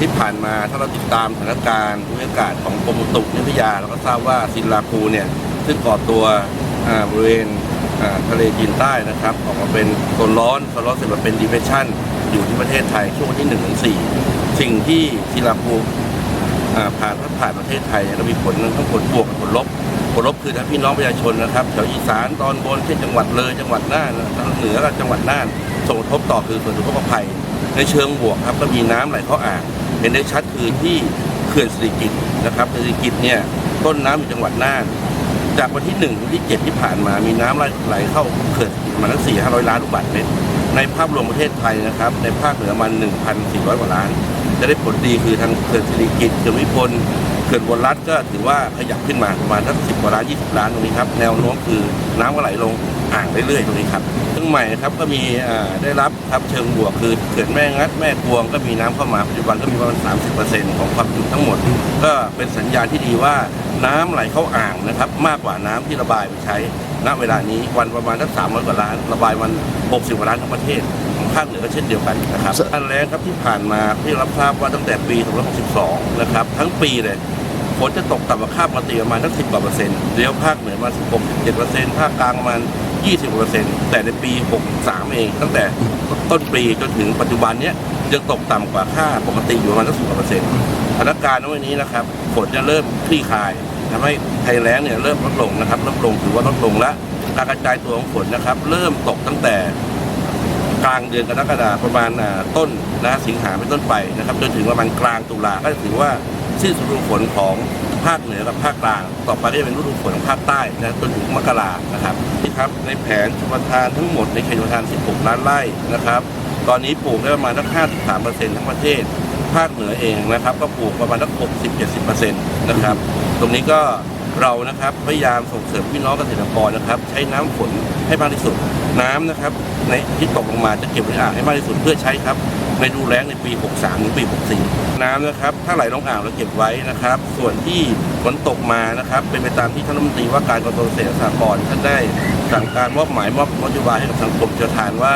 ที่ผ่านมาถ้าเราติดตามสถานการณ์ภูมิอากาศของกรมอุตุนิยมวิทยาเราก็ทราบว่าซินลาคูเนี่ยซึ่งก่อตัวบริเวณทะเลจีนใต้นะครับ ออกมาเป็นโซนร้อนโซนร้อนเสร็จมาเป็นดีเพชชั่นอยู่ที่ประเทศไทยช่วงวันที่1นถึงสสิ่งที่ซินลาคูผ่านผ่านประเทศไทยเนี่ยก็มีผลทั้งผลบวกกับผลลบผลลบคือทั้งพี่น้องประชาชนนะครับแถวอีสานตอนบนเช่นจังหวัดเลยจังหวัดน่านทางเหนือกับจังหวัดน่านส่งผลกระทบต่อคือส่วนอุทกภัยในเชิงบวกครับก็มีน้ำไหลเข้าอ่าง เห็นได้ชัดคือที่เขื่อนสิริกิตนะครับสิริกิตเนี่ยต้นน้ำอยู่จังหวัดน่าน จากวันที่1ถึงที่ 7 ที่ผ่านมามีน้ำไหลเข้าเขื่อนประมาณสี่ห้าร้อยล้านลูกบาศก์เมตร ในภาพรวมประเทศไทยนะครับ ในภาคเหนือมัน1,400 กว่าล้าน จะได้ผลดีคือทางเขื่อนสิริกิตเขื่อนวิพล ขื่อนบนรัฐก็ถือว่าขยับขึ้นมาประมาณสักสิบกว่าล้านยี่สิบล้านตรงนี้ครับแนวโน้มคือน้ำก็ไหลลงอ่างเรื่อยๆตรงนี้ครับซึ่งใหม่นะครับก็มีอ่าได้รับครับเชิงบวกคือเขื่อนแม่งัดแม่กวงก็มีน้ำเข้ามาปัจจุบันก็มีประมาณ 30%ของความจุทั้งหมด ก็เป็นสัญญาณที่ดีว่าน้ำไหลเข้าอ่างนะครับมากกว่าน้ำที่ระบายไปใช้ณเวลานี้วันประมาณสักสามร้อยกว่าล้าน ระบายวัน 60กว่าล้านทั้งประเทศของภาคเหนือก็เช่นเดียวกันนะครับอันแรกครับที่ผ่านมาที่รับทราบว่าตั้งแต่ปี2562 นะครับ ทั้งปีเลย ฝนจะตกต่ำกว่าค่าปกติประมาณสักสิบกว่าเปอร์เซ็นต์เดี๋ยวภาคเหนือมา16 17เปอร์เซ็นต์ภาคกลางประมาณ20กว่าเปอร์เซ็นต์แต่ในปี63เอง ตั้งแต่ต้นปีจนถึงปัจจุบันเนี้ยยังตกต่ำกว่าค่าปกติอยู่ประมาณสักสิบกว่าเปอร์เซ็นต์สถานการณ์ในวันนี้นะครับฝนจะเริ่มคลี่คลายทำให้ภัยแล้งเนี่ยเริ่มลดลงนะครับลดลงถือว่าลดลงและการกระจายตัวของฝนนะครับ เริ่มตกตั้งแต่กลางเดือนกรกฎาคมประมาณต้นนะสิงหาเป็นต้นไปนะครับจนถึงประมาณกลางตุลาก็ถือว่า สิ้นสุดฤดูฝนของภาคเหนือกับภาคกลาง ต่อไปก็จะเป็นฤดูฝนของภาคใต้นะจนถึงมกรานะครับนี่ครับในแผนชลประทานทั้งหมดในเขตชลประทาน 16 ล้านไร่นะครับ ตอนนี้ปลูกได้ประมาณสัก53%ทั้งประเทศ ภาคเหนือเองนะครับ ก็ปลูกประมาณสัก60-70%นะครับ ตรงนี้ก็ เรานะครับพยายามส่งเสริมพี่น้องเกษตรกรนะครับ ใช้น้ำฝนให้มากที่สุดน้ำนะครับ ในที่ตกลงมาจะเก็บไว้อ่างให้มากที่สุดเพื่อใช้ครับในดูแลงในปี 63 ถึงปี 64 น้ำนะครับ ถ้าไหลลงอ่างเราเก็บไว้นะครับ ส่วนที่ฝนตกมานะครับ เป็นไปตามที่ท่านรัฐมนตรีว่าการกระทรวงเกษตรสหกรณ์ท่านได้สั่งการมอบหมายมอบนโยบายให้กับทางกรมชลทานว่า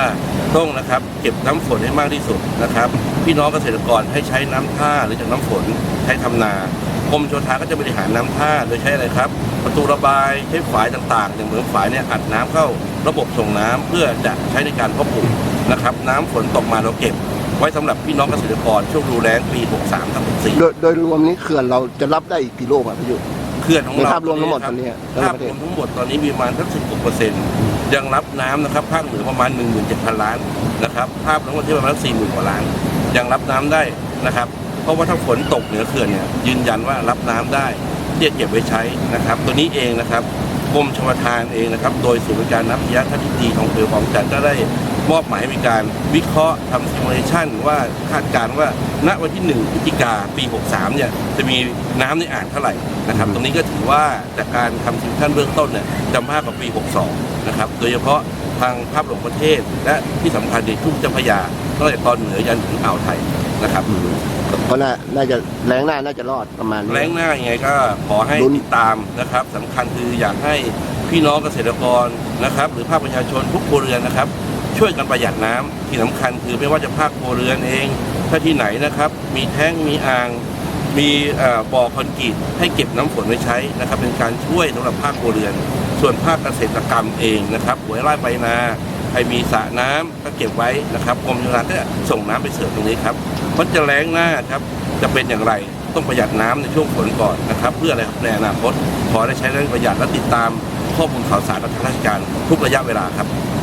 ต้องนะครับ เก็บน้ำฝนให้มากที่สุดนะครับ พี่น้องเกษตรกรให้ใช้น้ำท่าหรือจากน้ำฝนใช้ทำนา กรมชลทานก็จะบริหารน้ำท่าโดยใช้อะไรครับ ประตูระบายใช้ฝายต่างๆ อย่างเหมือนฝายเนี่ยอัดน้ำเข้าระบบส่งน้ำเพื่อจะใช้ในการเพาะปลูกนะครับ น้ำฝนตกมาเราเก็บ ไว้สำหรับพี่น้องเกษตรกรช่วงดูแลงปี 63ทับโดยโดยรวมนี้เขื่อนเราจะรับได้อีกกี่ลูกครับพี่ยุ64เขื่อนของในเราภาพรวมทั้งหมดตอนนี้ทั้งภาพประเทรศวมทั้งหมดตอนนี้มีประมาณสัก16เปอร์เซ็นต์ยังรับน้ำนะครับภาคเหนือประมาณ 17,000 ล้านนะครับภาพทั้งหมดที่ประมาณ40,000กว่าล้าน ยังรับน้ำได้นะครับ เพราะว่าถ้าฝนตกเหนือเขื่อนเนี่ยยืนยันว่ารับน้ำได้ที่จะเก็บไว้ใช้นะครับ ตัวนี้เองนะครับกรมชลประทานเองนะครับ โดยศูนย์บริการน้ำพิยาทัศนีของเรือของจันก็ได้มอบหมายให้มีการวิเคราะห์ทำซิมูเลชันว่าคาดการณ์ว่าณวันที่1พฤศจิกาปี 63 เนี่ยจะมีน้ำในอ่างเท่าไหร่นะครับ ตรงนี้ก็ถือว่าจากการทำซิมูเลชันเบื้องต้นเนี่ยจะมากกว่าปี 62 นะครับ โดยเฉพาะทางภาพรวมประเทศ และที่สำคัญในทุ่งเจ้าพระยาตั้งแต่ตอนเหนือยันถึงอ่าวไทย นะครับก็น่าน่าจะแรงหน้าน่าจะรอดประมาณนี้ แรงหน้ายังไงก็ขอให้ลุ้น ติดตามนะครับสำคัญคืออยากให้พี่น้องเกษตรกรนะครับ หรือภาคประชาชนทุกครัวเรือนนะครับ ช่วยกันประหยัดน้ำที่สำคัญคือไม่ว่าจะภาคครัวเรือนเอง ถ้าที่ไหนนะครับ มีแท้งมีอ่าง มีเอ่อบ่อคอนกรีตให้เก็บน้ำฝนไว้ใช้นะครับ เป็นการช่วยสำหรับภาคครัวเรือน ส่วนภาคเกษตรกรรมเองนะครับหวยไร่ไปนาใครมีสระน้ำก็เก็บไว้นะครับกรมชลประทานก็จะส่งน้ำไปเสิร์ฟตรงนี้ครับ เพราจะแรงหน้าครับ จะเป็นอย่างไรต้องประหยัดน้ำในช่วงฝนก่อนนะครับ เพื่ออะไรครับในอนาคตขอได้ใช้เรื่องประหยัดและติดตามข้อมูลข่าวสารจากทางราชการทุกระยะเวลาครับ